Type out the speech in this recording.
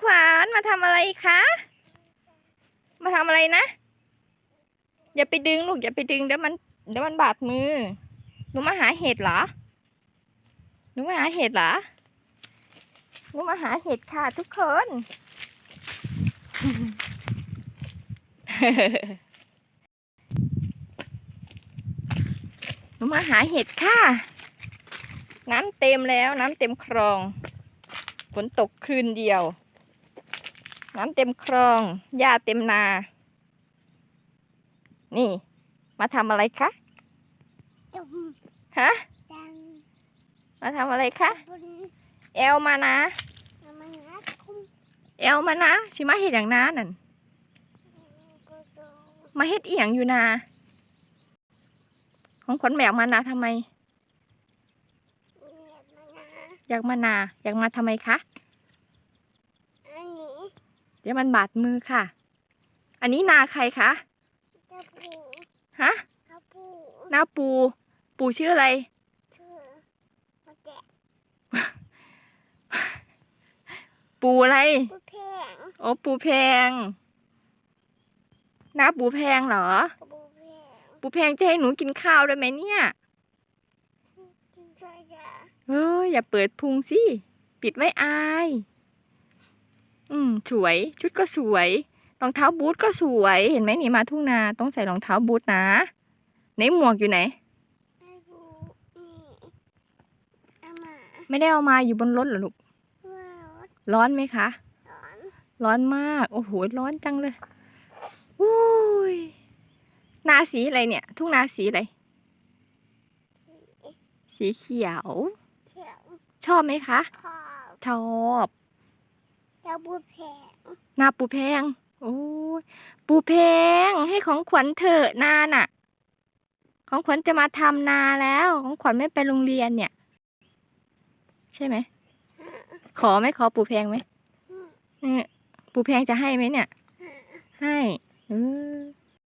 ขวัญมาทำอะไรคะ มาทำอะไรนะ อย่าไปดึงลูกอย่าไปดึงเดี๋ยวมันเดี๋ยวมันบาดมือ หนูมาหาเห็ดเหรอ หนูมาหาเห็ดเหรอ หนูมาหาเห็ดค่ะทุกคน หนูมาหาเห็ดค่ะ น้ำเต็มแล้วน้ำเต็มคลอง ฝนตกคืนเดียว น้ำเต็มคลอง หญ้าเต็มนา นี่ มาทำอะไรคะจงฮะ มาทำอะไรคะเอลมานะ เอลมานะสิมาเห็ดอย่างน้านั่น มาเฮ็ดเอียงอยู่นา ของขวัญแมวมานาทำไมเนี่ยมันนะอยากมานา อยากมาทำไมคะ เดี๋ยวมันบาดมือค่ะ อันนี้นาใครคะกระปูฮะกระปูนาปู ปูชื่ออะไรเธอมาแกะปูอะไรกูแพง โอ้ปูแพงนาปูแพงเหรอกระปูแพง ปูแพงจะให้หนูกินข้าวได้ไหมเนี่ย กินใจยาเอออย่าเปิดพุงสิ ปิดไว้อาย อืม สวย ชุดก็สวย รองเท้าบูทก็สวย เห็นไหมนี่มาทุ่งนาต้องใส่รองเท้าบูทนะไหนหมวกอยู่ไหน ไม่รู้นี่เอามาไม่ได้เอามาอยู่บนรถเหรอลูก เพื่อรถร้อนไหมคะสอนร้อนมาก โอ้โห ร้อนจังเลยอุ้ย นาสีอะไรเนี่ย ทุ่งนาสีอะไร สีเขียวเที่ยวชอบไหมคะ ขอบ ชอบ กระปูแพงนาปูแพง โอ้ยปูแพงให้ของขวัญเถอะนาน่ะ ของขวัญจะมาทำนาแล้ว ของขวัญไม่ไปโรงเรียนเนี่ย ใช่ไหม ขอไหมขอปูแพงไหมอืมเนี่ยปูแพงจะให้ไหมเนี่ยอืมให้เออ